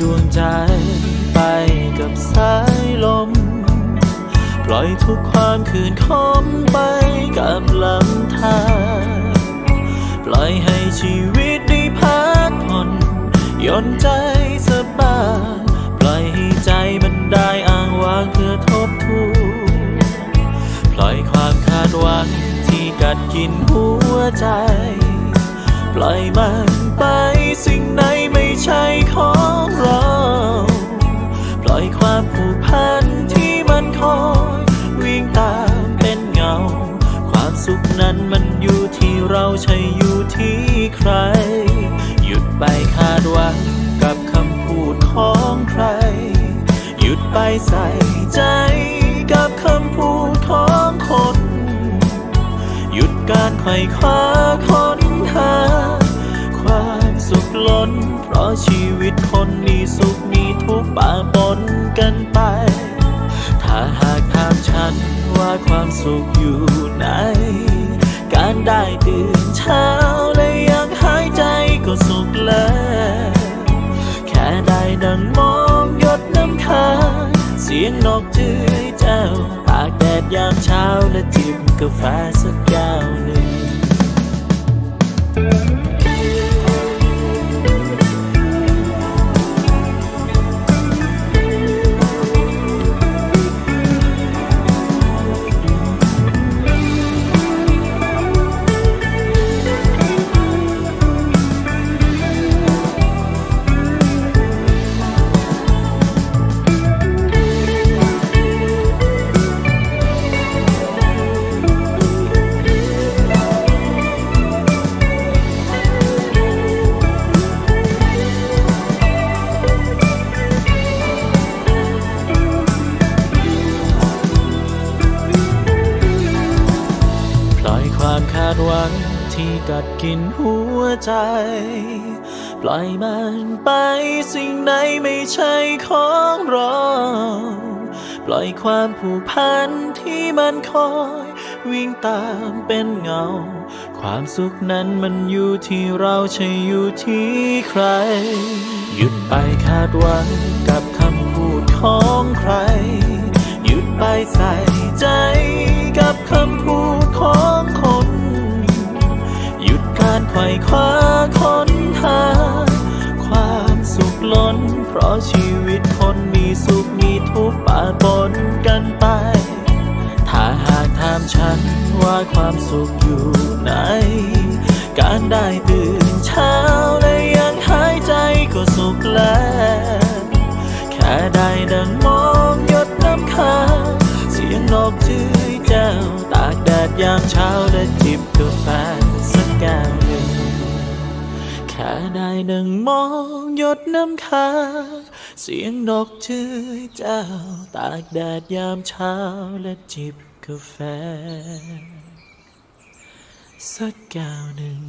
ดวงใจไปกับสายลม ปล่อยทุกความคืนคมไปกับลำธารปล่อยให้ชีวิตได้พักผ่อนย่อนใจสบายปล่อยให้ใจมันได้อ้างว้างเพื่อทบทวนปล่อยความคาดหวังที่กัดกินหัวใจ ปล่อยมันไปสิ่งไหนไม่ นั้นมันอยู่ที่เราใช่อยู่ที่ใคร หยุดไปคาดหวังกับคำพูดของใคร หยุดไปใส่ใจกับคำพูดของคน หยุดการไขว่คว้าค้นหา ความสุขล้น เพราะชีวิตคนมีสุขมีทุกข์ปะปนกันไป ถ้าหากถามฉันว่าความสุขอยู่ไหน ได้ตื่นเช้าและยังหายใจก็สุขแล้ว แค่ได้ดังมองหยดน้ำค้างเสียงนกเจือยเจ้าตากแดดยามเช้าและจิบกาแฟสักแก้วหนึ่ง ดหวังที่กัดกินหัวใจ ปล่อยมันไปสิ่งใดไม่ใช่ของเราปล่อยความผูกพันที่มันคอย วิ่งตามเป็นเงา ความสุขนั้นมันอยู่ที่เราใช่อยู่ที่ใคร หยุดไปคาดหวังกับคำพูดของใคร หยุดไปใส่ใจกับ เพราะชีวิตคนมีสุขมีทุกข์ปะปนกันไป ถ้าหากถามฉันว่าความสุขอยู่ไหน การได้ตื่นเช้าและยังหายใจก็สุขแล้ว แค่ได้ดังมองหยดน้ำค้างเสียงนกจื้อแจ้วตากแดดยามเช้าและจิบกา หนังมองหยดน้ำค้างเสียงนกจื้อยแจ้วตากแดดยามเช้าและจิบกาแฟ สักแก้วหนึ่ง